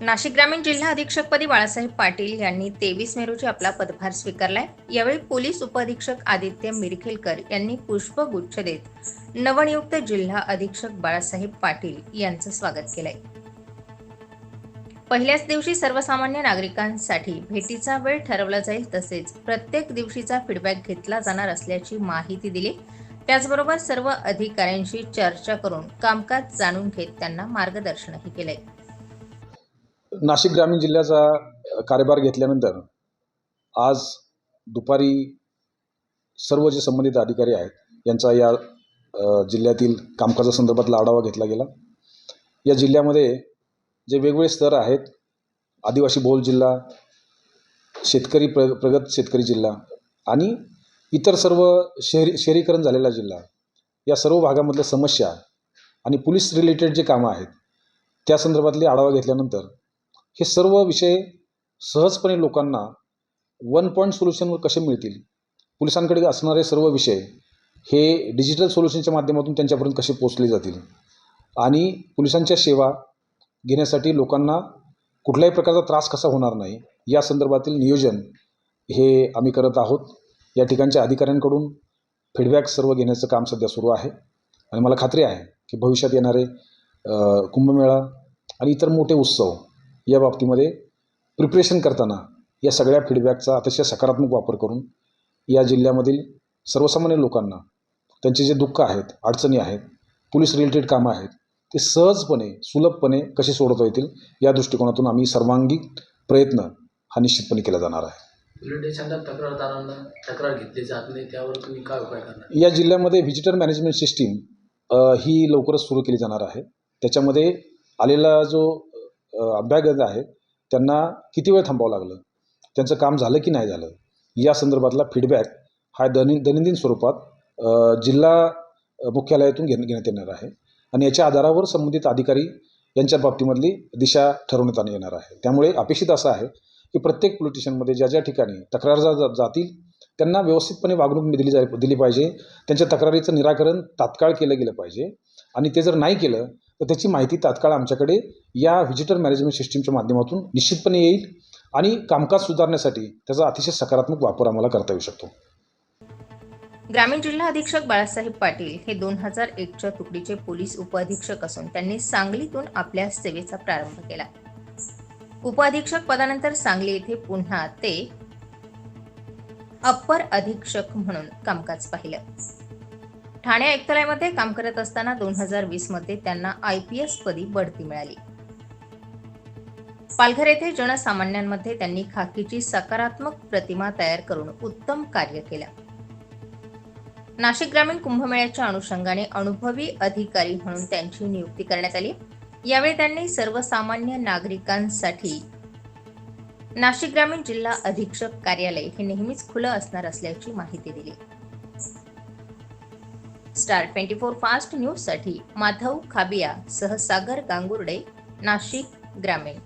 नाशिक ग्रामीण जिल्हा अधीक्षकपदी बाळासाहेब पाटील यांनी तेवीस मे रोजी आपला पदभार स्वीकारलाय. यावेळी पोलीस उपअधीक्षक आदित्य मिरखेलकर यांनी पुष्पगुच्छ देत नवनियुक्त जिल्हा अधीक्षक बाळासाहेब पाटील यांचं स्वागत केलंय. पहिल्याच दिवशी सर्वसामान्य नागरिकांसाठी भेटीचा वेळ ठरवला जाईल तसेच प्रत्येक दिवशीचा फीडबॅक घेतला जाणार असल्याची माहिती दिली. त्याचबरोबर सर्व अधिकाऱ्यांशी चर्चा करून कामकाज जाणून घेत त्यांना मार्गदर्शनही केलंय. नाशिक ग्रामीण जिल्ह्याचा कार्यभार घेतल्यानंतर आज दुपारी सर्व जे संबंधित अधिकारी आहेत यांचा या जिल्ह्यातील कामकाजासंदर्भातला आढावा घेतला गेला. या जिल्ह्यामध्ये जे वेगवेगळे स्तर आहेत आदिवासी बहुल जिल्हा शेतकरी प्र प्रगत शेतकरी जिल्हा आणि इतर सर्व शहरी शहरीकरण झालेला जिल्हा या सर्व भागामधल्या समस्या आणि पोलीस रिलेटेड जे कामं आहेत त्या संदर्भातली आढावा घेतल्यानंतर हे सर्व विषय सहजपणे लोकांना वन पॉईंट सोल्युशनवर कसे मिळतील? पोलिसांकडे असणारे सर्व विषय हे डिजिटल सोल्युशनच्या माध्यमातून त्यांच्यापर्यंत कसे पोचले जातील? आणि पोलिसांच्या सेवा घेण्यासाठी लोकांना कुठल्याही प्रकारचा त्रास कसा होणार नाही या संदर्भातील नियोजन हे आम्ही करत आहोत. या ठिकाणच्या अधिकाऱ्यांकडून फीडबॅक सर्व घेण्याचं काम सध्या सुरू आहे. आणि मला खात्री आहे की भविष्यात येणारे कुंभमेळा आणि इतर मोठे उत्सव या बाबतीमध्ये प्रिपरेशन करताना या सगळ्या फीडबॅकचा अतिशय सकारात्मक वापर करून या जिल्ह्यामधील सर्वसामान्य लोकांना त्यांचे जे दुःख आहेत अडचणी आहेत पोलीस रिलेटेड कामं आहेत ते सहजपणे सुलभपणे कसे सोडवता येतील या दृष्टिकोनातून आम्ही सर्वांगीण प्रयत्न हा निश्चितपणे केला जाणार आहे. पोलीस स्टेशनला तक्रारदारांना तक्रार घेतली जात नाही त्यावर तुम्ही काय उपाय करणार? या जिल्ह्यामध्ये व्हिजिटर मॅनेजमेंट सिस्टीम ही लवकरच सुरू केली जाणार आहे. त्याच्यामध्ये आलेला जो अभ्यागत आहेत त्यांना किती वेळ थांबावं लागलं? त्यांचं काम झालं की नाही झालं? या संदर्भातला फीडबॅक हा दैनिक दैनंदिन स्वरूपात जिल्हा मुख्यालयातून घेण घेण्यात येणार आहे. आणि याच्या आधारावर संबंधित अधिकारी यांच्या बाबतीमधली दिशा ठरवण्यात येणार आहे. त्यामुळे अपेक्षित असं आहे की प्रत्येक पोलिटिशनमध्ये ज्या ज्या ठिकाणी तक्रार जा जा- जातील त्यांना व्यवस्थितपणे वागणूक दिली जा दिली पाहिजे. त्यांच्या तक्रारीचं निराकरण तात्काळ केलं गेलं पाहिजे. आणि ते जर नाही केलं तर त्याची माहिती तात्काळ आमच्याकडे या व्हिजिटर मॅनेजमेंट सिस्टीमच्या माध्यमातून निश्चितपणे येईल आणि कामकाज सुधारण्यासाठी त्याचा अतिशय सकारात्मक वापर आम्हाला करता येऊ शकतो. ग्रामीण जिल्हा अधीक्षक बाळासाहेब पाटील हे दोन हजार एकच्या तुकडीचे पोलीस उपअधीक्षक असून त्यांनी सांगलीतून आपल्या सेवेचा प्रारंभ केला. उपअधीक्षक पदानंतर सांगली येथे पुन्हा ते अप्पर अधीक्षक म्हणून कामकाज पाहिलं. ठाणे आयुक्तालयामध्ये काम करत असताना दोन हजार वीसमध्ये त्यांना आय पी एस पदी बढती मिळाली. पालघर येथे जनसामान्यांमध्ये त्यांनी खाकीची सकारात्मक प्रतिमा तयार करून उत्तम कार्य केलं. नाशिक ग्रामीण कुंभमेळ्याच्या अनुषंगाने अनुभवी अधिकारी म्हणून त्यांची नियुक्ती करण्यात आली. यावेळी त्यांनी सर्वसामान्य नागरिकांसाठी नाशिक ग्रामीण जिल्हा अधीक्षक कार्यालय हे नेहमीच खुलं असणार असल्याची माहिती दिली. स्टार ट्वेंटी फोर फास्ट न्यूजसाठी माधव खाबिया सह सागर गांगुर्डे नाशिक ग्रामीण.